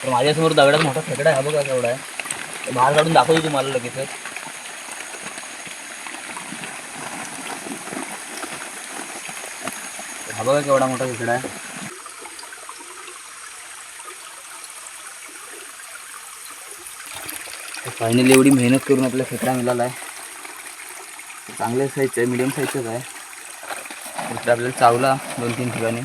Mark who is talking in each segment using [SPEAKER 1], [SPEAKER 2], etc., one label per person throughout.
[SPEAKER 1] तर माझ्यासमोर दगडात मोठा खेकडा आहे. हा बघा केवढा आहे. बाहेर काढून दाखवतो तुम्हाला लगेचच. हा बघा केवढा मोठा खेकडा आहे. फायनली एवढी मेहनत करून आपला खेकडा मिळाला आहे. चांगल्या साईजचा आहे मिडियम साईजचाच आहे. आपल्याला चावला दोन तीन ठिकाणी.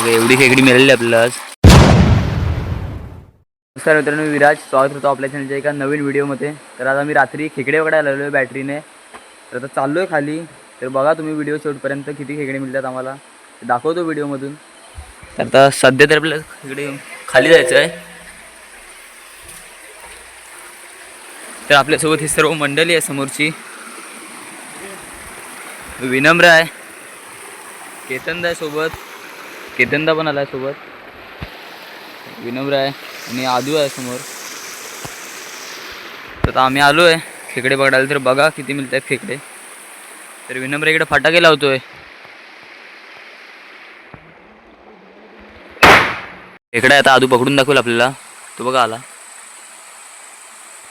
[SPEAKER 1] म्हणजे एवढी- खेकडी मिळाली आपल्याला आज नमस्कार मित्रांनो मी विराज. स्वागत होतो आपल्या चॅनलच्या एका नवीन व्हिडिओमध्ये तर आज आम्ही रात्री खेकडे वगैरे आलेलो आहे बॅटरीने तर आता चाललो आहे खाली. तर बघा तुम्ही व्हिडिओ शेवटपर्यंत किती खेकडे मिळतात आम्हाला. दाखवतो व्हिडिओमधून तर आता सध्या तर आपल्याला खेकडे खाली जायचं आहे. तर आपल्यासोबत ही सर्व मंडळी आहे समोरची. विनम्र आहे. केतनदा सोबत. केतनदा पण आला आहे सोबत. विनम्र आहे आणि आदू आहे समोर. तर आता आम्ही आलो आहे खेकडे पकडायला तर बघा किती मिळत आहेत खेकडे. तर विनम्र इकडे फटाके लावतोय. खेकडा आता आदू पकडून दाखवेल आपल्याला. तो बघा आला.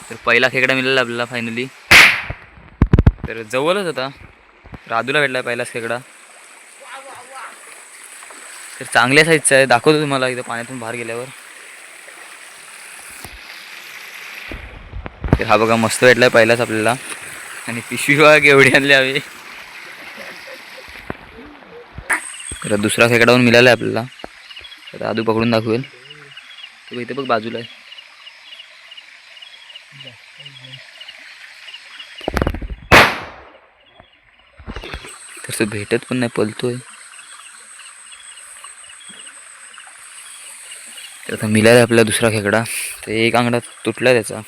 [SPEAKER 1] तर पहिला खेकडा मिळाला आपल्याला फायनली तर जवळच होता राधूला भेटला पहिलाच खेकडा. तर चांगल्या साईजचं आहे. दाखवतो तुम्हाला इथं पाण्यातून बाहेर गेल्यावर. तर हा बघा मस्त भेटलाय पहिलाच आपल्याला. आणि पिशवी बघा केवढी आणली हवी तर दुसरा खेकडा मिळाला आहे आपल्याला. तर आदू पकडून दाखवेल. तो इथे बघ बाजूला आहे. तर तो भेटत पण नाही पलतोय. तर आता मिळाला आपला दुसरा खेकडा. तर एक आंगडा तुटला त्याचा.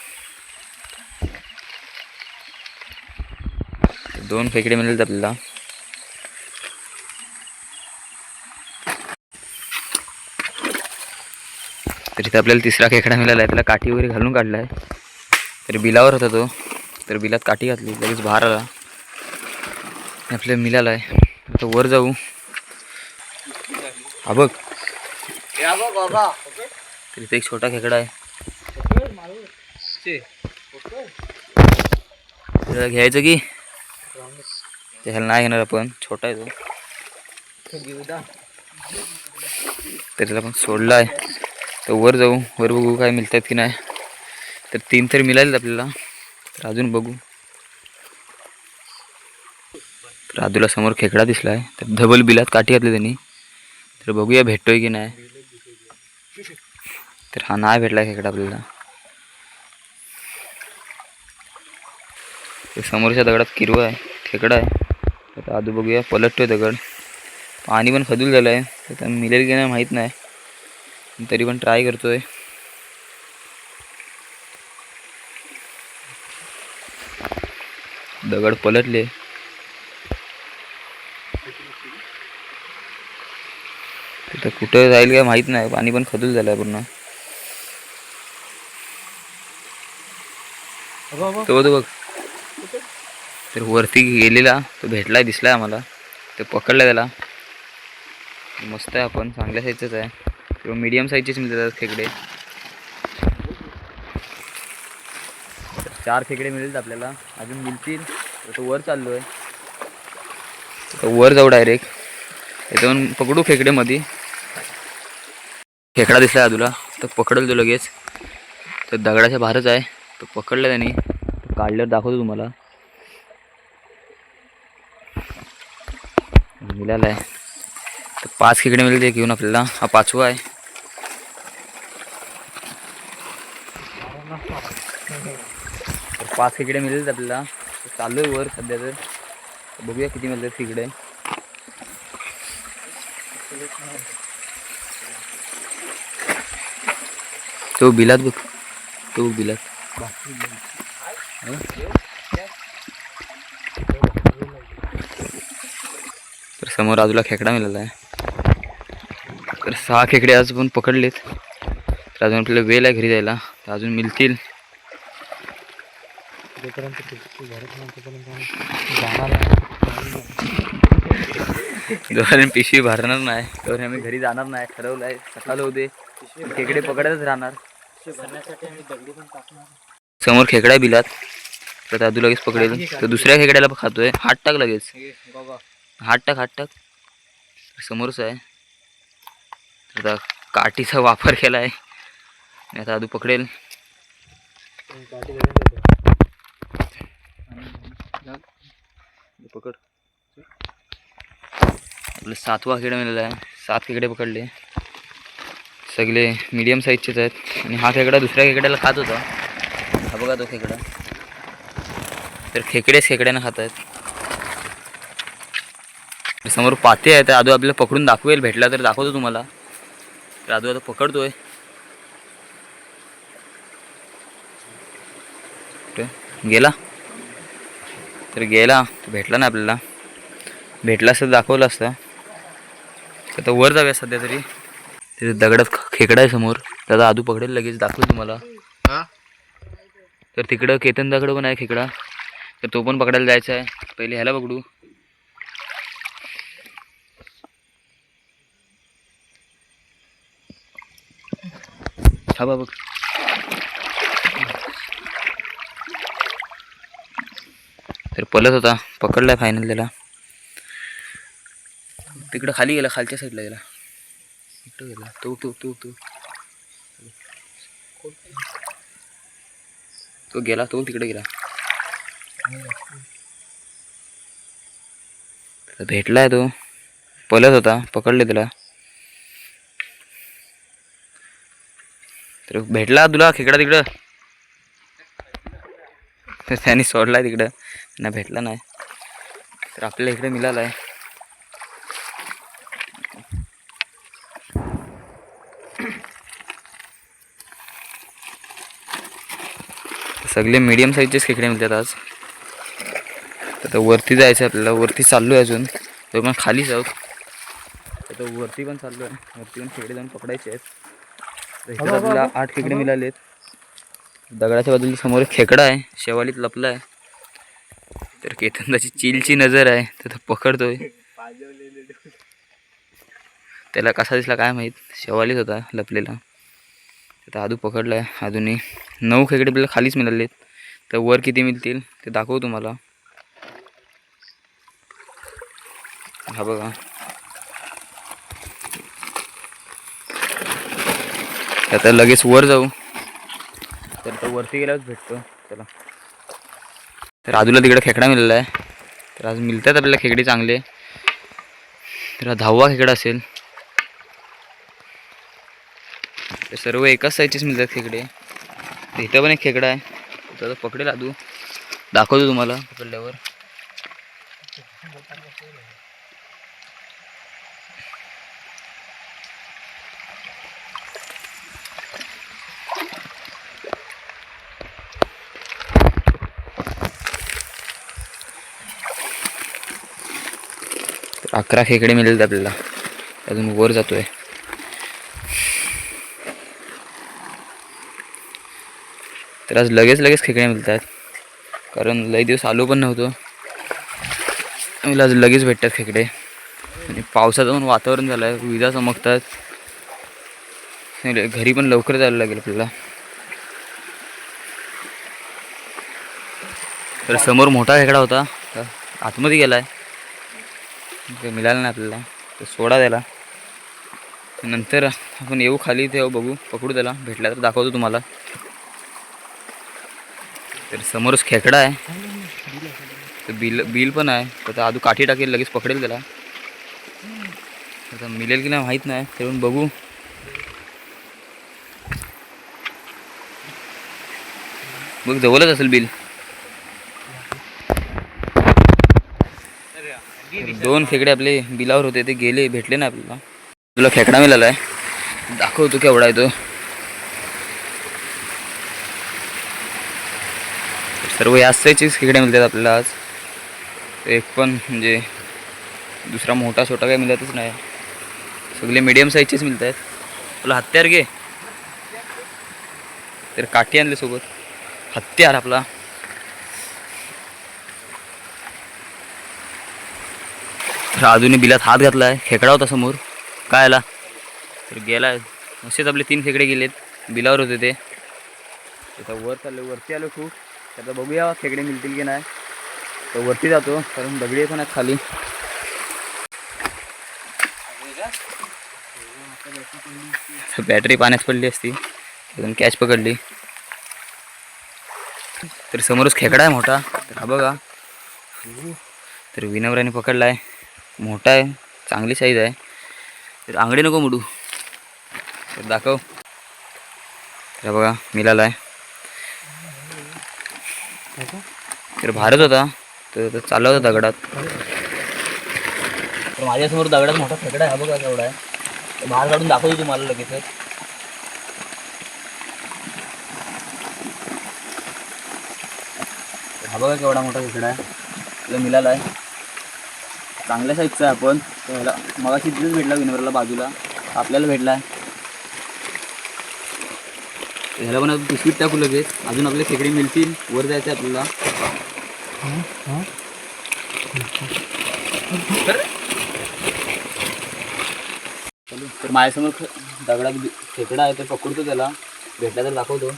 [SPEAKER 1] दोन खेकडे मिळेल आपल्याला. तर इथे आपल्याला तिसरा खेकडा मिळाला आहे त्याला काठी वगैरे घालून काढला आहे तर बिलावर होता तो. तर बिलात काठी घातली. लगेच बाहेर आला. आपल्याला मिळाला आहे आता वर जाऊ. हा बघ. तिथे एक छोटा खेकडा आहे. त्याला घ्यायचं की? त्याला नाही घेणार आपण. छोटा आहे तो. त्याला पण सोडला आहे. तर वर जाऊ. वर बघू काय मिळतात की नाही. तर तीन तर मिळालेत आपल्याला. तर अजून बघू. तर आदूला समोर खेकडा दिसला आहे तर धबल बिलात काठी घातली त्यांनी. तर बघूया भेटतोय की नाही. तर हा नाही भेटला खेकडा आपल्याला? समोरच्या दगडात किरवा आहे खेकडा आहे. आता आदू बघूया पलटतोय दगड. पाणी पण खदूल झालं आहे तर मिळेल की नाही माहीत नाही. तरी पण ट्राय करतोय. दगड पलटले. तिथं कुठं जाईल काय माहीत नाही. पाणी पण खदूल झालं पूर्ण. तो बघ तर वरती गेलेला तो भेटलाय दिसलाय आम्हाला. ते पकडलं त्याला. मस्त आहे आपण चांगल्या साईजच आहे. किंवा मीडियम साईजचेच मिळतात खेकडे. चार खेकडे मिळेल आपल्याला. अजून मिळतील. तर तो वर चाललो आहे वर जाऊ डायरेक्ट याच्यावरून पकडू खेकडे मध्ये खेकडा दिसला तुला तर पकडल तो लगेच. तर दगडाच्या बाहेरच आहे. तो पकडला त्याने. काढल्यावर दाखवतो तुम्हाला. मिळाला आहे. तर पाच खेकडे मिळेल ते घेऊन आपल्याला. हा पाचवा आहे. तर पाच खेकडे मिळेल आपल्याला. चालू आहे वर सध्या तर तर. बघूया किती मिळतात खेकडे. तो बिलात बघ. तो बघ बिलात. तर समोर आजूला खेकडा मिळाला आहे. तर सहा खेकडे आज पण पकडलेत. तर अजून आपल्याला वेळ आहे घरी जायला. तर अजून मिळतील.
[SPEAKER 2] जोपर्यंत
[SPEAKER 1] पिशवी भरणार नाही तोपर्यंत आम्ही घरी जाणार नाही. ठरवलं आहे सकाळ होते खेकडे पकडतच राहणार. समोर खेकडा बिलात. तर दादू लगेच पकडेल तर दुसऱ्या खेकड्याला खातोय. हात टाक लगेच. हात टाक हात टाक. समोरच आहे. आता काठीचा वापर केला आहे आता दादू पकडेल. पकड. आपलं सातवा खेकडा मिळाला आहे. सात खेकडे पकडले. सगळे मीडियम साईजचेच आहेत. आणि हा खेकडा दुसऱ्या खेकड्याला खात होता. हा बघा तो खेकडा. तर खेकडेच खेकड्यानं खात आहेत. समोर पाते आहे तर आदू आपल्याला पकडून दाखवेल. भेटला तर दाखवतो तुम्हाला. तर आदू आता पकडतोय. गेला. तर गेला. भेटला ना आपल्याला. भेटला असतं दाखवलं असतं. तर आता वर जाऊया सध्या तरी. तिथे दगडात खेकडा आहे समोर. त्याचा आदू पकडेल लगेच दाखवेल तुम्हाला. तर तिकडं केतन दगड पण आहे खेकडा. तर तो पण पकडायला जायचा आहे. पहिले ह्याला पकडू हा बघ. तर पलत होता. पकडलाय फायनल त्याला. तिकडं खाली गेला खालच्या साईडला गेला. इकडं गेला तो तू तू तो. तो गेला तो तिकडे गेला. भेटलाय तो. पलत होता पकडले त्याला. तर भेटला तुला खेकडा तिकडं? तर त्याने सोडलाय तिकडं. ना भेटला नाही. तर आपल्याला इकडे मिळाला आहे सगळे मीडियम साईजचेच खेकडे मिळतात आज. आता वरती जायचं आहे आपल्याला. वरती चाललो आहे अजून. तो पण खाली जाऊ. आता वरती पण चाललो आहे वरती पण खेकडे जाऊन पकडायचे आहेत. इकडे आपल्याला आठ खेकडे मिळाले आहेत दगडाच्या बाजूला समोर खेकडा आहे. शेवालीत लपला आहे तर केतनदाची चिलची नजर आहे. तर तो पकडतोय. त्याला कसा दिसला काय माहीत? शेवालीत होता लपलेला. तर आदू पकडला आहे अजूनही नऊ खेकडे आपल्याला खालीच मिळाले तर वर किती मिळतील ते दाखवू तुम्हाला. हा बघा. आता लगेच वर जाऊ. तर तो वरती गेल्यावर भेटतो. चला. तर आजूला तिकडे खेकडा मिळाला आहे तर आज मिळतात आपल्याला खेकडे चांगले. तर हा दहावा खेकडा असेल. ते सर्व एकाच साईजचेच मिळतात खेकडे. इथं पण एक खेकडा आहे. तो पकडेल आदू दाखवतो तुम्हाला पकडल्यावर. अकरा खेकडे मिळेल आपल्याला. अजून वर जातोय. तर आज लगेच लगेच खेकडे मिळतात. कारण लई दिवस आलो पण नव्हतो. मला आज लगेच भेटतात खेकडे. आणि पावसाचं पण वातावरण झालं आहे विजा चमकतात. घरी पण लवकर जायला लागेल आपल्याला. तर समोर मोठा खेकडा होता. आतमध्ये गेला आहे मिळाला नाही आपल्याला. तर सोडा त्याला. नंतर आपण येऊ खाली तेव्हा बघू. पकडू त्याला. भेटला तर दाखवतो तुम्हाला. तर समोरच खेकडा आहे. तर बिल बिल पण आहे. तर आता आधू काठी टाकेल लगेच पकडेल त्याला. आता मिळेल की नाही माहीत नाही. तेवढून बघू. बघ जवळच असेल बिल. दोन खेकडे आपले बिलावर होते ते गेले भेटले ना आपल्याला. तुला खेकडा मिळाला आहे दाखवतो केवढा आहे तो. सर्व याच साईजचेच खेकडे मिळतात आपल्याला आज एक पण म्हणजे दुसरा मोठा छोटा काही मिळतच नाही सगळे मीडियम साईजचेच मिळत आहेत आपला हत्यार घे तर काठी आणले सोबत। हत्यार आपला तर अजूनही बिलात हात घातला आहे खेकडा होता समोर। काय आला तर गेला असेच आपले तीन खेकडे गेलेत बिलावर होते ते आता वर चालले वरती आलो खूप तर आता बघूया खेकडे मिळतील की नाही. तर वरती जातो कारण दगडी पण आहेत खाली. बॅटरी पाण्यात पडली असती अजून कॅच पकडली. तर समोरच खेकडा आहे मोठा तर हा बघा. तर विनवराने पकडला आहे मोठा आहे चांगली साईज आहे. तर आंगडी नको मुडू. तर दाखव. तर बघा मिळाला आहे तर भारत होता. तर चालला होता दगडात. तर माझ्यासमोर दगडात मोठा खेकडा आहे. बघा केवढा आहे. बाहेर काढून दाखवतो तुम्हाला लगेचच. हा बघा केवढा मोठा खेकडा आहे. तुला मिळाला आहे. चांगल्या साईजचा आहे आपण. तर ह्याला मगाशी तिथेच भेटला विनवरला बाजूला. आपल्याला भेटला आहे. ह्याला पण बिस्किट टाकू लगेच. अजून आपले खेकडे मिळतील. वर जायचं आहे आपल्याला. तर माझ्यासमोर ख- दगडात खेकडा आहे तर पकडतो त्याला. भेटला तर दाखवतो.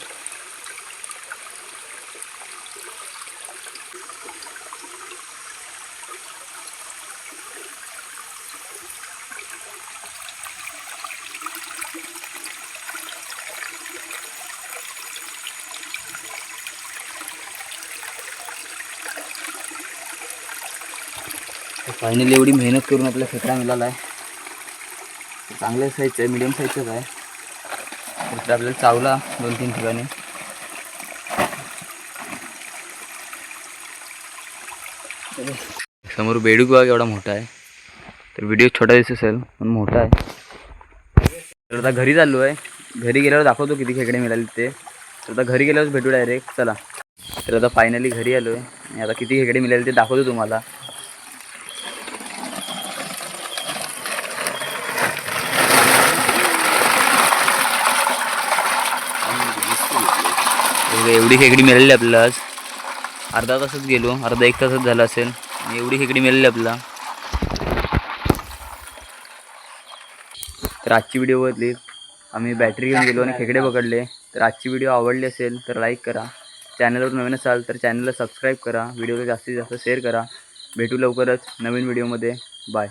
[SPEAKER 1] फायनली एवढी मेहनत करून आपला खेकडा मिळाला आहे. चांगल्या साईजचं आहे मिडियम साईजचाच आहे. तर आपल्याला चावला दोन तीन ठिकाणी. समोर बेडूक बाग एवढा मोठा आहे. तर व्हिडिओ छोटा दिसत असेल पण मोठा आहे. तर आता घरी चाललो आहे. घरी गेल्यावर दाखवतो किती खेकडे मिळाले ते. तर आता घरी गेल्यावर भेटू डायरेक्ट चला. तर आता फायनली घरी आलो आहे आणि आता किती खेकडे मिळाले ते दाखवतो तुम्हाला तर एवढी खेकडी मिळाली आपल्याला आज. अर्धा तासच गेलो अर्धा एक तासच झाला असेल. आणि एवढी खेकडी मिळाली आपल्याला. तर आजची व्हिडिओ बघितली. आम्ही बॅटरी घेऊन गेलो आणि खेकडे पकडले. तर आजची व्हिडिओ आवडली असेल तर लाईक करा. चॅनलवर नवीन असाल तर चॅनलला सबस्क्राईब करा. व्हिडिओला जास्तीत जास्त शेअर करा. भेटू लवकरच नवीन व्हिडिओमध्ये बाय